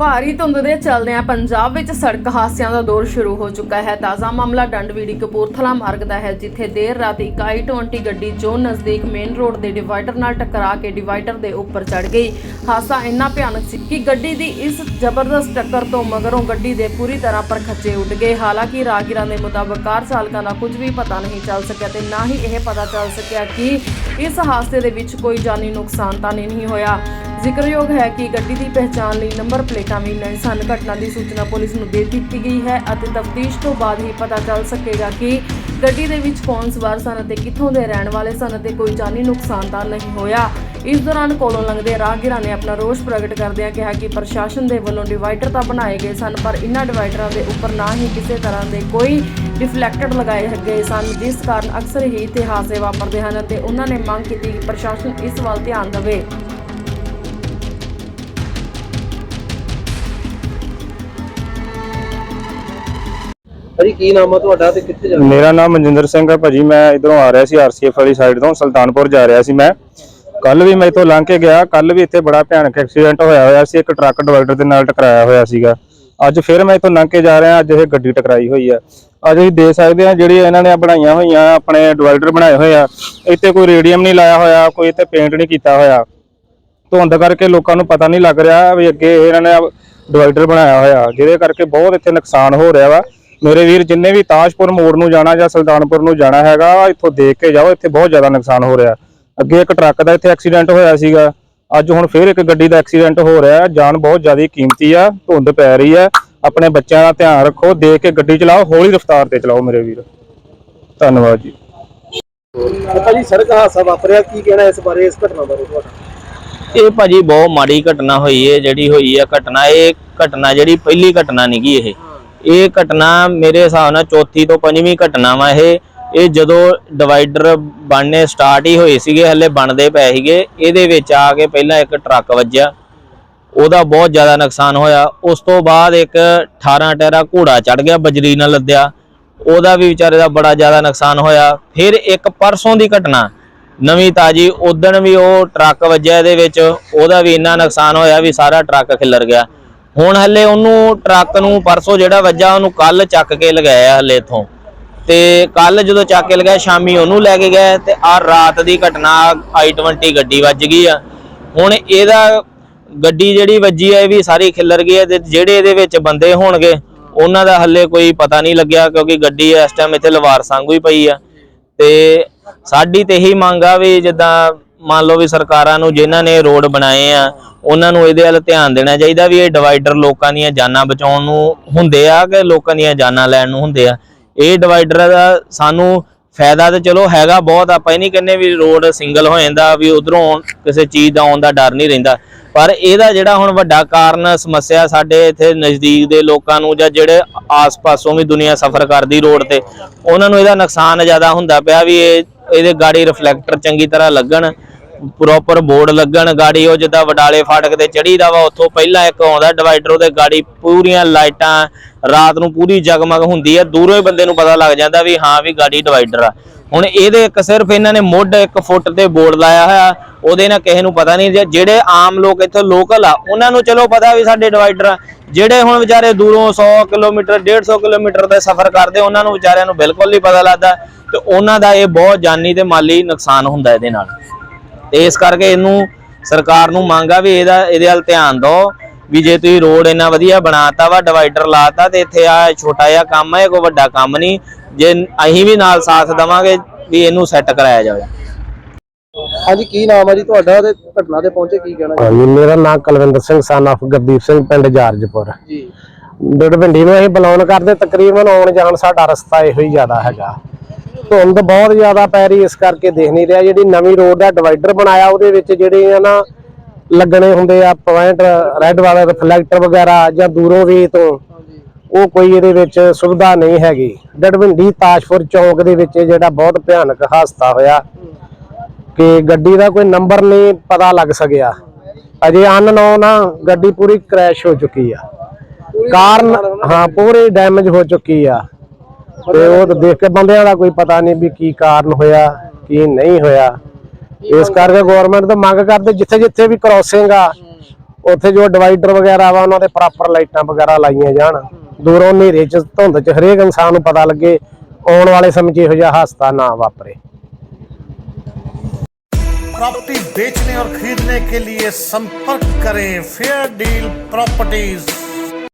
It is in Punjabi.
ਭਾਰੀ ਧੁੰਦ ਦੇ ਚੱਲਦਿਆਂ ਪੰਜਾਬ ਵਿੱਚ ਸੜਕ ਹਾਦਸਿਆਂ ਦਾ ਦੌਰ ਸ਼ੁਰੂ ਹੋ ਚੁੱਕਾ ਹੈ। ਤਾਜ਼ਾ ਮਾਮਲਾ ਡੰਡਵੀੜੀ ਕਪੂਰਥਲਾ ਮਾਰਗ ਦਾ ਹੈ, ਜਿੱਥੇ ਦੇਰ ਰਾਤ ਇੱਕ i20 ਗੱਡੀ ਜੋ ਨਜ਼ਦੀਕ ਮੇਨ ਰੋਡ ਦੇ ਡਿਵਾਈਡਰ ਨਾਲ ਟਕਰਾ ਕੇ ਡਿਵਾਈਡਰ ਦੇ ਉੱਪਰ ਚੜ ਗਈ। ਹਾਦਸਾ ਇੰਨਾ ਭਿਆਨਕ ਸੀ ਕਿ ਗੱਡੀ ਦੀ ਇਸ ਜ਼ਬਰਦਸਤ ਟੱਕਰ ਤੋਂ ਮਗਰੋਂ ਗੱਡੀ ਦੇ ਪੂਰੀ ਤਰ੍ਹਾਂ ਪਰਖੱਚੇ ਉੱਡ ਗਏ। ਹਾਲਾਂਕਿ ਰਾਹਗੀਰਾਂ ਦੇ ਮੁਤਾਬਕ ਕਾਰ ਚਾਲਕਾਂ ਦਾ ਕੁਝ ਵੀ ਪਤਾ ਨਹੀਂ ਚੱਲ ਸਕਿਆ ਤੇ ਨਾ ਹੀ ਇਹ ਪਤਾ ਚੱਲ ਸਕਿਆ ਕਿ ਇਸ ਹਾਦਸੇ ਦੇ ਵਿੱਚ ਕੋਈ ਜਾਨੀ ਨੁਕਸਾਨ ਤਾਂ ਨਹੀਂ ਹੋਇਆ। ਜ਼ਿਕਰਯੋਗ ਹੈ ਕਿ ਗੱਡੀ ਦੀ ਪਹਿਚਾਣ ਲਈ ਨੰਬਰ ਪਲੇਟਾਂ ਵੀ ਨਹੀਂ ਸਨ। ਘਟਨਾ ਦੀ ਸੂਚਨਾ ਪੁਲਿਸ ਨੂੰ ਦੇ ਦਿੱਤੀ ਗਈ ਹੈ ਅਤੇ ਤਫਤੀਸ਼ ਤੋਂ ਬਾਅਦ ਹੀ ਪਤਾ ਚੱਲ ਸਕੇਗਾ ਕਿ ਗੱਡੀ ਦੇ ਵਿੱਚ ਕੌਣ ਸਵਾਰ ਸਨ ਅਤੇ ਕਿੱਥੋਂ ਦੇ ਰਹਿਣ ਵਾਲੇ ਸਨ ਅਤੇ ਕੋਈ ਜਾਨੀ ਨੁਕਸਾਨ ਤਾਂ ਨਹੀਂ ਹੋਇਆ। ਇਸ ਦੌਰਾਨ ਕੋਲੋਂ ਲੰਘਦੇ ਰਾਹਗੀਰਾਂ ਨੇ ਆਪਣਾ ਰੋਸ ਪ੍ਰਗਟ ਕਰਦਿਆਂ ਕਿਹਾ ਕਿ ਪ੍ਰਸ਼ਾਸਨ ਦੇ ਵੱਲੋਂ ਡਿਵਾਈਡਰ ਤਾਂ ਬਣਾਏ ਗਏ ਸਨ, ਪਰ ਇਨ੍ਹਾਂ ਡਿਵਾਈਡਰਾਂ ਦੇ ਉੱਪਰ ਨਾ ਹੀ ਕਿਸੇ ਤਰ੍ਹਾਂ ਦੇ ਕੋਈ ਰਿਫਲੈਕਟਰ ਲਗਾਏ ਗਏ ਸਨ, ਜਿਸ ਕਾਰਨ ਅਕਸਰ ਹੀ ਇੱਥੇ ਹਾਦਸੇ ਵਾਪਰਦੇ ਹਨ ਅਤੇ ਉਹਨਾਂ ਨੇ ਮੰਗ ਕੀਤੀ ਕਿ ਪ੍ਰਸ਼ਾਸਨ ਇਸ ਵੱਲ ਧਿਆਨ ਦੇਵੇ। ਭਾਜੀ, ਕੀ ਨਾਮ ਆ ਤੁਹਾਡਾ ਤੇ ਕਿੱਥੇ ਜਾਣਾ ਮੇਰਾ ਨਾਮ ਮਨਜਿੰਦਰ ਸਿੰਘ ਹੈ ਭਾਜੀ, ਮੈਂ ਇਧਰੋਂ ਆ ਰਿਹਾ ਸੀ ਆਰਸੀਐਫ ਵਾਲੀ ਸਾਈਡ ਤੋਂ, ਸੁਲਤਾਨਪੁਰ ਜਾ ਰਿਹਾ ਸੀ ਮੈਂ। ਕੱਲ ਵੀ ਮੈਂ ਇਥੋਂ ਲੰਘ ਕੇ ਗਿਆ ਕੱਲ ਵੀ ਇੱਥੇ ਬੜਾ ਭਿਆਨਕ ਐਕਸੀਡੈਂਟ ਹੋਇਆ ਹੋਇਆ ਸੀ, ਇੱਕ ਟਰੱਕ ਡਿਵਾਈਡਰ ਦੇ ਨਾਲ ਟਕਰਾਇਆ ਹੋਇਆ ਸੀਗਾ। ਅੱਜ ਫਿਰ ਮੈਂ ਇਥੋਂ ਲੰਘ ਕੇ ਜਾ ਰਿਹਾ, ਅੱਜ ਇਹ ਗੱਡੀ ਟਕਰਾਈ ਹੋਈ ਆ। ਅੱਜ ਅਸੀਂ ਦੇਖ ਸਕਦੇ ਹਾਂ ਜਿਹੜੀ ਇਹਨਾਂ ਨੇ ਬਣਾਈਆਂ ਹੋਈਆਂ, ਆਪਣੇ ਡਿਵਾਈਡਰ ਬਣਾਏ ਹੋਏ ਆ। ਇੱਥੇ ਕੋਈ ਰੇਡੀਅਮ ਨਹੀਂ ਲਾਇਆ ਹੋਇਆ, ਕੋਈ ਇੱਥੇ ਪੇਂਟ ਨਹੀਂ ਕੀਤਾ ਹੋਇਆ। ਧੁੰਦ ਕਰਕੇ ਲੋਕਾਂ ਨੂੰ ਪਤਾ ਨਹੀਂ ਲੱਗ ਰਿਹਾ ਵੀ ਅੱਗੇ ਇਹਨਾਂ ਨੇ ਡਿਵਾਈਡਰ ਬਣਾਇਆ ਹੋਇਆ, ਜਿਹਦੇ ਕਰਕੇ ਬਹੁਤ ਇੱਥੇ ਨੁਕਸਾਨ ਹੋ ਰਿਹਾ ਵਾ। ਮੇਰੇ ਵੀਰ ਜਿੰਨੇ ਵੀ ਤਾਜਪੁਰ ਮੋੜ ਨੂੰ ਜਾਣਾ ਜਾਂ ਸੁਲਤਾਨਪੁਰ ਨੂੰ ਜਾਣਾ ਹੈਗਾ ਇੱਥੋਂ ਦੇਖ ਕੇ ਜਾਓ ਇੱਥੇ ਬਹੁਤ ਜ਼ਿਆਦਾ ਨੁਕਸਾਨ ਹੋ ਰਿਹਾ। ਅੱਗੇ ਇੱਕ ਟਰੱਕ ਦਾ ਇੱਥੇ ਐਕਸੀਡੈਂਟ ਹੋਇਆ ਸੀਗਾ। ਅੱਜ ਹੁਣ ਫੇਰ ਇੱਕ ਗੱਡੀ ਦਾ ਐਕਸੀਡੈਂਟ ਹੋ ਰਿਹਾ ਜਾਨ ਬਹੁਤ ਜ਼ਿਆਦਾ ਕੀਮਤੀ ਆ ਧੁੰਦ ਪੈ ਰਹੀ ਆ ਆਪਣੇ ਬੱਚਿਆਂ ਦਾ ਧਿਆਨ ਰੱਖੋ ਦੇਖ ਕੇ ਗੱਡੀ ਚਲਾਓ ਹੌਲੀ ਰਫ਼ਤਾਰ ਤੇ ਚਲਾਓ ਮੇਰੇ ਵੀਰ। ਧੰਨਵਾਦ ਜੀ। ਭਾਜੀ ਸੜਕ ਹਾਦਸਾ ਵਾਪਰਿਆ। ਕੀ ਕਹਿਣਾ ਇਸ ਬਾਰੇ ਇਸ ਘਟਨਾ ਬਾਰੇ ਤੁਹਾਡਾ? ਇਹ ਭਾਜੀ ਬਹੁਤ ਮਾੜੀ ਘਟਨਾ ਹੋਈ ਹੈ। ਜਿਹੜੀ ਹੋਈ ਹੈ ਘਟਨਾ ਇਹ ਘਟਨਾ ਜਿਹੜੀ ਪਹਿਲੀ ਘਟਨਾ ਨਹੀਂਗੀ ਇਹ। ਇਹ ਘਟਨਾ ਮੇਰੇ ਹਿਸਾਬ ਨਾਲ ਚੌਥੀ ਤੋਂ ਪੰਜਵੀਂ ਘਟਨਾ ਵਾ ਇਹ। ਇਹ ਜਦੋਂ ਡਿਵਾਈਡਰ ਬਣਨੇ ਸਟਾਰਟ ਹੀ ਹੋਏ ਸੀਗੇ, ਹੱਲੇ ਬਣਦੇ ਪਏ ਸੀਗੇ। ਇਹਦੇ ਵਿੱਚ ਆ ਕੇ ਪਹਿਲਾਂ ਇੱਕ ਟਰੱਕ ਵੱਜਿਆ। ਉਹਦਾ ਬਹੁਤ ਜ਼ਿਆਦਾ ਨੁਕਸਾਨ ਹੋਇਆ। ਉਸ ਤੋਂ ਬਾਅਦ ਇੱਕ 18 ਟੈਰਾ ਘੋੜਾ ਚੜ ਗਿਆ, ਬਜਰੀ ਨਾਲ ਲੱਦਿਆ। ਉਹਦਾ ਵੀ ਵਿਚਾਰੇ ਦਾ ਬੜਾ ਜ਼ਿਆਦਾ ਨੁਕਸਾਨ ਹੋਇਆ। ਫਿਰ ਇੱਕ ਪਰਸੋਂ ਦੀ ਘਟਨਾ। ਨਵੀਂ ਤਾਜੀ ਉਦਣ ਵੀ ਉਹ ਟਰੱਕ ਵੱਜਿਆ ਇਹਦੇ ਵਿੱਚ। ਉਹਦਾ ਵੀ ਇੰਨਾ ਨੁਕਸਾਨ ਹੋਇਆ ਵੀ ਸਾਰਾ ਟਰੱਕ ਖਿੱਲਰ ਗਿਆ। ਹੁਣ ਹੱਲੇ ਉਹਨੂੰ ਟਰੱਕ ਨੂੰ ਪਰਸੋਂ ਜਿਹੜਾ ਵੱਜਾ, ਉਹਨੂੰ ਕੱਲ ਚੱਕ ਕੇ ਲਗਾਇਆ ਹੱਲੇ ਇਥੋਂ। ਤੇ ਕੱਲ ਜਦੋਂ ਚੱਕ ਕੇ ਲਗਾਇਆ, ਸ਼ਾਮੀ ਉਹਨੂੰ ਲੈ ਕੇ ਗਏ ਤੇ ਆ ਰਾਤ ਦੀ ਘਟਨਾ i20 ਗੱਡੀ ਵੱਜ ਗਈ ਆ। ਹੁਣ ਇਹਦਾ ਗੱਡੀ ਜਿਹੜੀ ਵੱਜੀ ਆ, ਇਹ ਵੀ ਸਾਰੀ ਖਿੱਲਰ ਗਈ ਆ ਤੇ ਜਿਹੜੇ ਇਹਦੇ ਵਿੱਚ ਬੰਦੇ ਹੋਣਗੇ, ਉਹਨਾਂ ਦਾ ਹੱਲੇ ਕੋਈ ਪਤਾ ਨਹੀਂ ਲੱਗਿਆ, ਕਿਉਂਕਿ ਗੱਡੀ ਇਸ ਟਾਈਮ ਇੱਥੇ ਲਵਾਰ ਸੰਗੂ ਹੀ ਪਈ ਆ। ਤੇ ਸਾਡੀ ਤੇ ਇਹੀ ਮੰਗ ਆ ਵੀ ਜਿੱਦਾਂ ਮੰਨ ਲਓ ਵੀ ਸਰਕਾਰਾਂ ਨੂੰ ਜਿਨ੍ਹਾਂ ਨੇ ਰੋਡ ਬਣਾਏ ਆ, ਉਹਨਾਂ ਨੂੰ ਇਹਦੇ ਵੱਲ ਧਿਆਨ ਦੇਣਾ ਚਾਹੀਦਾ ਵੀ ਇਹ ਡਿਵਾਈਡਰ ਲੋਕਾਂ ਦੀਆਂ ਜਾਨਾਂ ਬਚਾਉਣ ਨੂੰ ਹੁੰਦੇ ਆ ਕਿ ਲੋਕਾਂ ਦੀਆਂ ਜਾਨਾਂ ਲੈਣ ਨੂੰ ਹੁੰਦੇ ਆ। ਇਹ ਡਿਵਾਈਡਰ ਦਾ ਸਾਨੂੰ ਫਾਇਦਾ ਤੇ ਚਲੋ ਹੈਗਾ ਬਹੁਤ, ਆਪਾਂ ਇਹ ਨਹੀਂ ਕਹਿੰਦੇ ਵੀ ਰੋਡ ਸਿੰਗਲ ਹੋ ਜਾਂਦਾ ਵੀ ਉਧਰੋਂ ਕਿਸੇ ਚੀਜ਼ ਦਾ ਆਉਣ ਦਾ ਡਰ ਨਹੀਂ ਰਹਿੰਦਾ। ਪਰ ਇਹਦਾ ਜਿਹੜਾ ਹੁਣ ਵੱਡਾ ਕਾਰਨ ਸਮੱਸਿਆ ਸਾਡੇ ਇੱਥੇ ਨਜ਼ਦੀਕ ਦੇ ਲੋਕਾਂ ਨੂੰ ਜਾਂ ਜਿਹੜੇ ਆਸ-ਪਾਸੋਂ ਵੀ ਦੁਨੀਆ ਸਫ਼ਰ ਕਰਦੀ ਰੋਡ ਤੇ, ਉਹਨਾਂ ਨੂੰ ਇਹਦਾ ਨੁਕਸਾਨ ਜ਼ਿਆਦਾ ਹੁੰਦਾ ਪਿਆ ਵੀ ਇਹ, ਇਹਦੇ ਗਾੜੀ ਰਿਫਲੈਕਟਰ ਚੰਗੀ ਤਰ੍ਹਾਂ ਲੱਗਣ। ਪ੍ਰੋਪਰ ਬੋਰਡ ਲੱਗਣ, ਗਾੜੀ ਉਹ ਜਿੱਦਾਂ ਵਡਾਲੇ ਫਾਟਕ ਤੇ ਚੜੀਦਾ ਵਾ, ਉੱਥੋਂ ਪਹਿਲਾਂ ਇੱਕ ਆਉਂਦਾ ਡਿਵਾਈਡਰ ਉਹਦੇ ਗਾੜੀ ਪੂਰੀਆਂ ਲਾਈਟਾਂ ਰਾਤ ਨੂੰ ਪੂਰੀ ਜਗਮਗ ਹੁੰਦੀ ਹੈ ਦੂਰੋਂ ਹੀ ਬੰਦੇ ਨੂੰ ਪਤਾ ਲੱਗ ਜਾਂਦਾ ਵੀ ਹਾਂ ਵੀ ਗਾੜੀ ਡਿਵਾਈਡਰ ਆ। ਹੁਣ ਇਹਦੇ ਇੱਕ ਸਿਰਫ ਇਹਨਾਂ ਨੇ ਮੁੱਢ ਇੱਕ ਫੁੱਟ ਤੇ ਬੋਰਡ ਲਾਇਆ ਹੋਇਆ, ਉਹਦੇ ਨਾਲ ਕਿਸੇ ਨੂੰ ਪਤਾ ਨਹੀਂ, ਜਿਹੜੇ ਆਮ ਲੋਕ ਇੱਥੇ ਲੋਕਲ ਆ, ਉਹਨਾਂ ਨੂੰ ਚਲੋ ਪਤਾ ਵੀ ਸਾਡੇ ਡਿਵਾਈਡਰ ਆ। ਜਿਹੜੇ ਹੁਣ ਵਿਚਾਰੇ ਦੂਰੋਂ 100 ਕਿਲੋਮੀਟਰ 150 ਕਿਲੋਮੀਟਰ ਦਾ ਸਫ਼ਰ ਕਰਦੇ, ਉਹਨਾਂ ਨੂੰ ਵਿਚਾਰਿਆਂ ਨੂੰ ਬਿਲਕੁਲ ਨਹੀਂ ਪਤਾ ਲੱਗਦਾ ਤੇ ਉਹਨਾਂ ਦਾ ਇਹ ਬਹੁਤ ਜਾਨੀ ਤੇ ਮਾਲੀ ਨੁਕਸਾਨ ਹੁੰਦਾ ਇਹਦੇ ਨਾਲ। ਤੇ ਇਸ ਕਰਕੇ ਇਹਨੂੰ ਸਰਕਾਰ ਨੂੰ ਮੰਗ ਆ ਵੀ ਇਹਦਾ ਇਹਦੇ ਵੱਲ ਧਿਆਨ ਦਿਓ ਵੀ ਜੇ ਤੁਸੀਂ ਰੋਡ ਇੰਨਾ ਵਧੀਆ ਬਣਾਤਾ ਵਾ ਡਿਵਾਈਡਰ ਲਾਤਾ ਤੇ ਇੱਥੇ ਆ ਛੋਟਾ ਜਿਹਾ ਕੰਮ ਹੈ ਕੋਈ ਵੱਡਾ ਕੰਮ ਨਹੀਂ। ਜੇ ਅਸੀਂ ਵੀ ਨਾਲ ਸਾਥ ਦਵਾਂਗੇ ਵੀ ਇਹਨੂੰ ਸੈੱਟ ਕਰਾਇਆ ਜਾਵੇ। ਹਾਂਜੀ ਕੀ ਨਾਮ ਆ ਜੀ ਤੁਹਾਡਾ ਤੇ ਘਟਨਾ ਤੇ ਪਹੁੰਚੇ ਕੀ ਕਹਿਣਾ ਹਾਂਜੀ ਮੇਰਾ ਨਾਮ ਕੁਲਵਿੰਦਰ ਸਿੰਘ ਸਨ of ਗੁਰਦੀਪ ਸਿੰਘ ਪਿੰਡ ਜਾਰਜਪੁਰ। ਜੀ। ਡੜਵਿੰਡੀ ਨੂੰ ਅਸੀਂ ਬਲੌਨ ਕਰਦੇ ਤਕਰੀਬਨ ਆਉਣ ਜਾਣ ਸਾਡਾ ਰਸਤਾ ਇਹੋ ਹੀ ਜ਼ਿਆਦਾ ਹੈਗਾ। ਧੁੰਦ ਬਹੁਤ ਜ਼ਿਆਦਾ ਪੈ ਰਹੀ ਇਸ ਕਰਕੇ ਦੇਖ ਨਹੀਂ ਰਿਹਾ। ਜਿਹੜੀ ਨਵੀਂ ਰੋਡ ਦਾ ਡਿਵਾਈਡਰ ਬਣਾਇਆ ਉਹਦੇ ਵਿੱਚ ਜਿਹੜੇ ਆ ਨਾ ਲੱਗਣੇ ਹੁੰਦੇ ਆ ਪੁਆਇੰਟ ਰੈੱਡ ਵਾਲੇ ਰਿਫਲੈਕਟਰ ਵਗੈਰਾ ਜਾਂ ਦੂਰੋਂ ਵੀ ਤੋਂ ਉਹ ਕੋਈ ਇਹਦੇ ਵਿੱਚ ਸੁਵਿਧਾ ਨਹੀਂ ਹੈਗੀ। ਡੜਵਿੰਡੀ ਤਾਜਪੁਰ ਚੌਂਕ ਦੇ ਵਿੱਚ ਜਿਹੜਾ ਬਹੁਤ ਭਿਆਨਕ ਹਾਦਸਾ ਹੋਇਆ ਕਿ ਗੱਡੀ ਦਾ ਕੋਈ ਨੰਬਰ ਨਹੀਂ ਪਤਾ ਲੱਗ ਸਕਿਆ। ਅਜੇ ਅਨਨੋਨ ਆ ਗੱਡੀ ਪੂਰੀ ਕ੍ਰੈਸ਼ ਹੋ ਚੁੱਕੀ ਆ। ਕਾਰਨ ਹਾਂ ਪੂਰੀ ਡੈਮੇਜ ਹੋ ਚੁੱਕੀ ਆ। ਤੇ ਉਹ ਤਾਂ ਦੇਖ ਕੇ ਬੰਦਿਆਂ ਦਾ ਕੋਈ ਪਤਾ ਨਹੀਂ ਵੀ ਕੀ ਕਾਰਨ ਹੋਇਆ ਕੀ ਨਹੀਂ ਹੋਇਆ ਇਸ ਕਰਕੇ ਗਵਰਨਮੈਂਟ ਤੋਂ ਮੰਗ ਕਰਦੇ ਜਿੱਥੇ ਜਿੱਥੇ ਵੀ ਕ੍ਰੋਸਿੰਗ ਆ ਉੱਥੇ ਜੋ ਡਿਵਾਈਡਰ ਵਗੈਰਾ ਵਾ ਉਹਨਾਂ ਦੇ ਪ੍ਰੋਪਰ ਲਾਈਟਾਂ ਵਗੈਰਾ ਲਾਈਆਂ ਜਾਣ ਦੂਰੋਂ ਹਨੇਰੇ 'ਚ ਧੁੰਦ 'ਚ ਹਰੇਕ ਇਨਸਾਨ ਨੂੰ ਪਤਾ ਲੱਗੇ ਆਉਣ ਵਾਲੇ ਸਮੇਂ 'ਚ ਇਹੋ ਜਿਹਾ ਹਾਦਸਾ ਨਾ ਵਾਪਰੇ प्रॉपर्टी बेचने और खरीदने के लिए संपर्क करें फेयर डील प्रॉपर्टीज